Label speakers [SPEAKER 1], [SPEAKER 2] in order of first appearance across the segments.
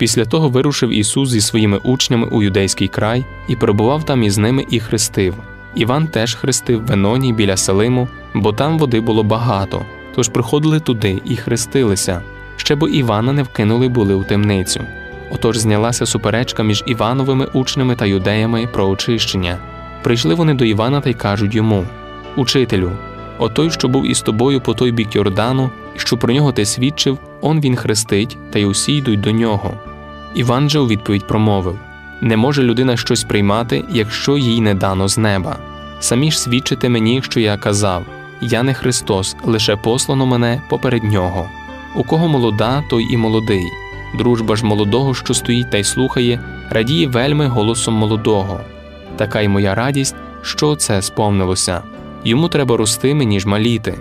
[SPEAKER 1] Після того вирушив Ісус зі своїми учнями у юдейський край і перебував там із ними і хрестив. Іван теж хрестив в Еноні біля Салиму, бо там води було багато, тож приходили туди і хрестилися, ще бо Івана не вкинули були у темницю. Отож знялася суперечка між Івановими учнями та юдеями про очищення. Прийшли вони до Івана та й кажуть йому: Учителю, отой, що був із тобою по той бік Йордану, і що про нього ти свідчив, он він хрестить, та й усі йдуть до нього. Іван же у відповідь промовив: Не може людина щось приймати, якщо їй не дано з неба. Самі ж свідчите мені, що я казав: Я не Христос, лише послано мене поперед нього. У кого молода, той і молодий. Дружба ж молодого, що стоїть та й слухає, радіє вельми голосом молодого. Така й моя радість, що це сповнилося. Йому треба рости мені ж маліти.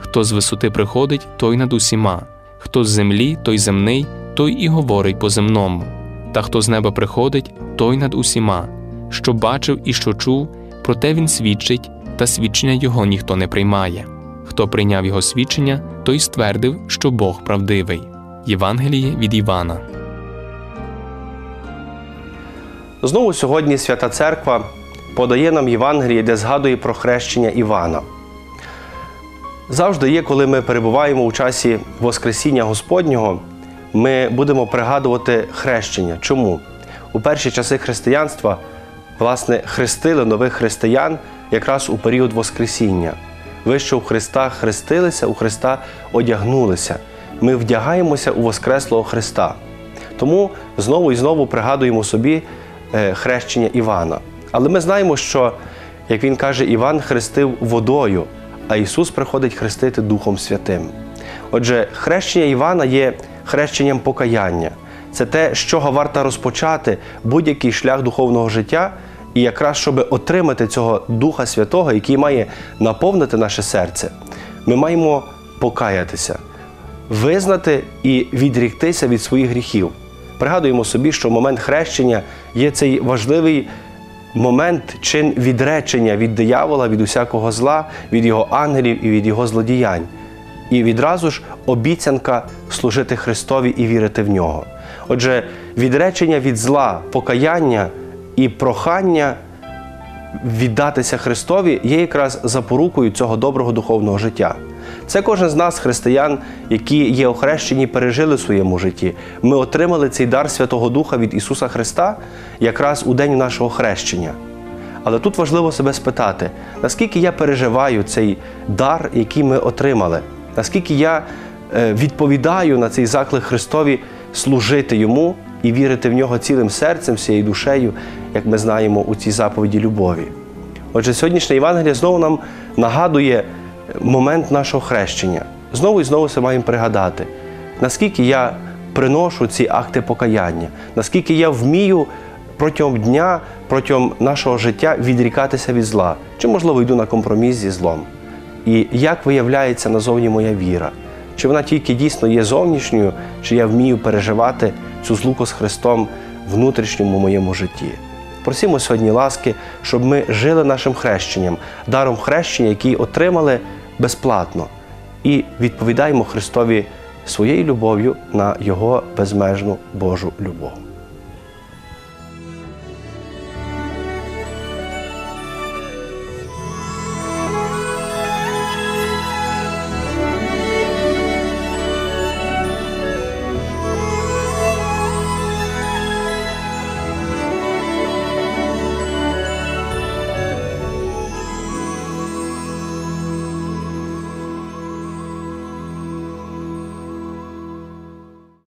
[SPEAKER 1] Хто з висоти приходить, той над усіма, хто з землі, той земний, той і говорить по земному. Та хто з неба приходить, той над усіма. Що бачив і що чув, проте він свідчить, та свідчення його ніхто не приймає. Хто прийняв його свідчення, той ствердив, що Бог правдивий. Євангеліє від Івана.
[SPEAKER 2] Знову сьогодні Свята Церква подає нам Євангеліє, де згадує про хрещення Івана. Завжди є, коли ми перебуваємо у часі Воскресіння Господнього, ми будемо пригадувати хрещення. Чому? У перші часи християнства власне хрестили нових християн якраз у період Воскресіння. Ви, що у Христа хрестилися, у Христа одягнулися. Ми вдягаємося у Воскреслого Христа. Тому знову і знову пригадуємо собі е, хрещення Івана. Але ми знаємо, що, як він каже, Іван хрестив водою, а Ісус приходить хрестити Духом Святим. Отже, хрещення Івана є хрещенням покаяння. Це те, з чого варто розпочати будь-який шлях духовного життя, і якраз щоб отримати цього Духа Святого, який має наповнити наше серце, ми маємо покаятися, визнати і відріктися від своїх гріхів. Пригадуємо собі, що момент хрещення є цей важливий момент чин відречення від диявола, від усякого зла, від його ангелів і від його злодіянь. І відразу ж обіцянка служити Христові і вірити в нього. Отже, відречення від зла, покаяння і прохання віддатися Христові є якраз запорукою цього доброго духовного життя. Це кожен з нас, християн, які є охрещені, пережили в своєму житті. Ми отримали цей дар Святого Духа від Ісуса Христа якраз у день нашого хрещення. Але тут важливо себе спитати, наскільки я переживаю цей дар, який ми отримали, наскільки я е, відповідаю на цей заклик Христові служити Йому і вірити в нього цілим серцем, всією душею, як ми знаємо у цій заповіді любові. Отже, сьогоднішнє Євангеліє знову нам нагадує момент нашого хрещення. Знову і знову це маємо пригадати, наскільки я приношу ці акти покаяння, наскільки я вмію протягом дня, протягом нашого життя відрікатися від зла, чи, можливо, йду на компроміс зі злом. І як виявляється назовні моя віра? Чи вона тільки дійсно є зовнішньою, чи я вмію переживати цю злуку з Христом в внутрішньому моєму житті? Просимо сьогодні ласки, щоб ми жили нашим хрещенням, даром хрещення, який отримали безплатно, і відповідаємо Христові своєю любов'ю на Його безмежну Божу любов.